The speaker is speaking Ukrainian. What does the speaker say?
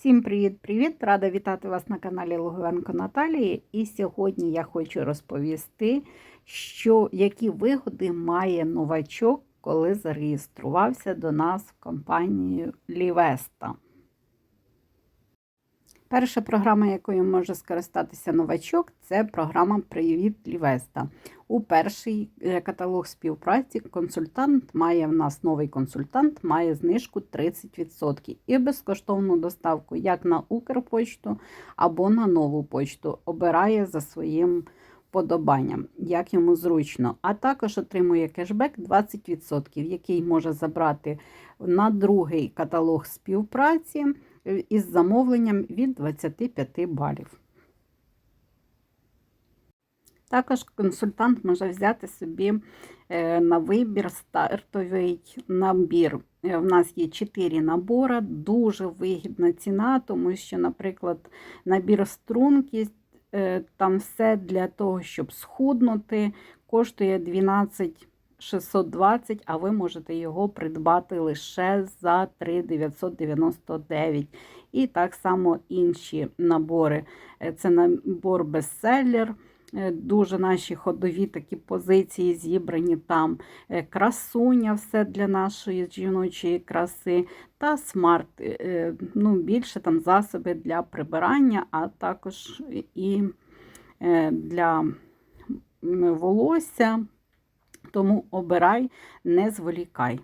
Всім привіт-привіт! Рада вітати вас на каналі Луговенко Наталії. І сьогодні я хочу розповісти, що, які вигоди має новачок, коли зареєструвався до нас в компанію Лівеста. Перша програма, якою може скористатися новачок, це програма Привіт Лівеста. У перший е, каталог співпраці консультант має в нас новий консультант, має знижку 30% і безкоштовну доставку як на Укрпочту або на нову почту. Обирає за своїм подобанням, як йому зручно. А також отримує кешбек 20%, який може забрати на другий каталог співпраці із замовленням від 25 балів. Також консультант може взяти собі е, на вибір стартовий набір. Е, В нас є 4 набори, дуже вигідна ціна, тому що, наприклад, набір струнки, е, там все для того, щоб схуднути, коштує 12 620, а ви можете його придбати лише за 3,999. І так само інші набори. Е, Це набор бестселлер. Е, Дуже наші ходові такі позиції зібрані там. Е, Красуня, все для нашої жіночої краси, та смарт, ну, більше там засоби для прибирання, а також і для волосся. Тому обирай, не зволікай.